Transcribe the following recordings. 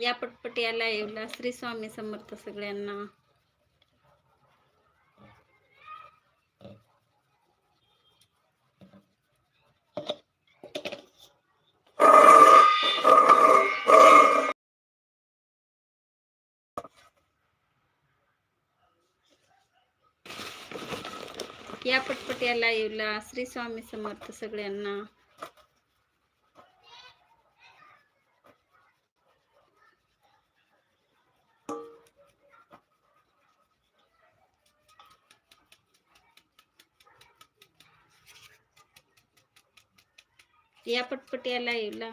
या पटपट या लाईव्हला श्री स्वामी समर्थ सगळ्यांना. या पटपट या लाईव्हला श्री स्वामी समर्थ सगळ्यांना. या पटपट या लाईव्हला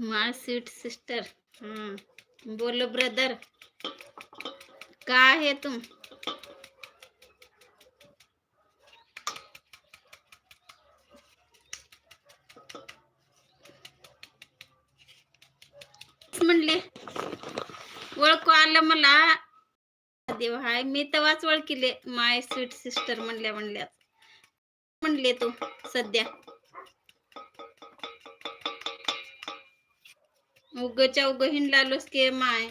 माय स्वीट सिस्टर बोलो ब्रदर का है तुम म्हणले ओळखू आलं मला. देव हाय मी तवाच ओळखिले. माय स्वीट सिस्टर म्हणल्या म्हणल्या. म्हणले तू सध्या. उगच्या उग हिंडलालोस के माय.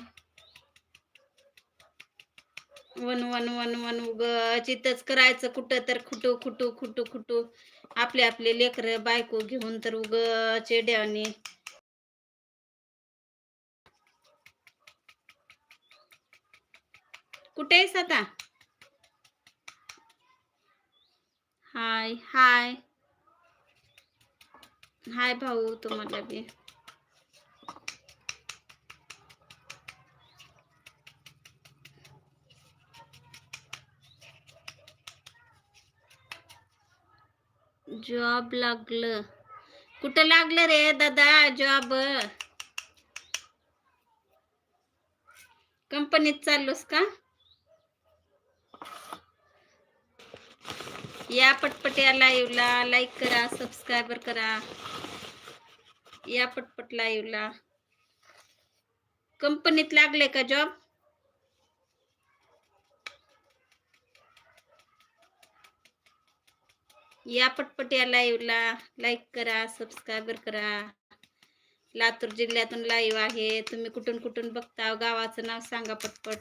वन वन वन वन उग चितच करायचं कुठं तर खुटू खुटू खुटू खुटू. आपले आपले लेकर बायको घेऊन तर उग चेड्याने कुठे आहेस आता? हाय हाय. हाय भाऊ तुम्हाला बी जॉब लागलं. कुठं लागलं रे दादा जॉब? कंपनीत चाललोस का? या पटपट या लाईव्हला लाईक करा सबस्क्रायबर करा. या पटपट लाईव्हला. कंपनीत लागले का जॉब या पटपट या लाईव्हला लाईक करा सबस्क्रायबर करा. लातूर जिल्ह्यातून लाईव्ह आहे. तुम्ही कुठून कुठून बघता गावाचं नाव सांगा पटपट.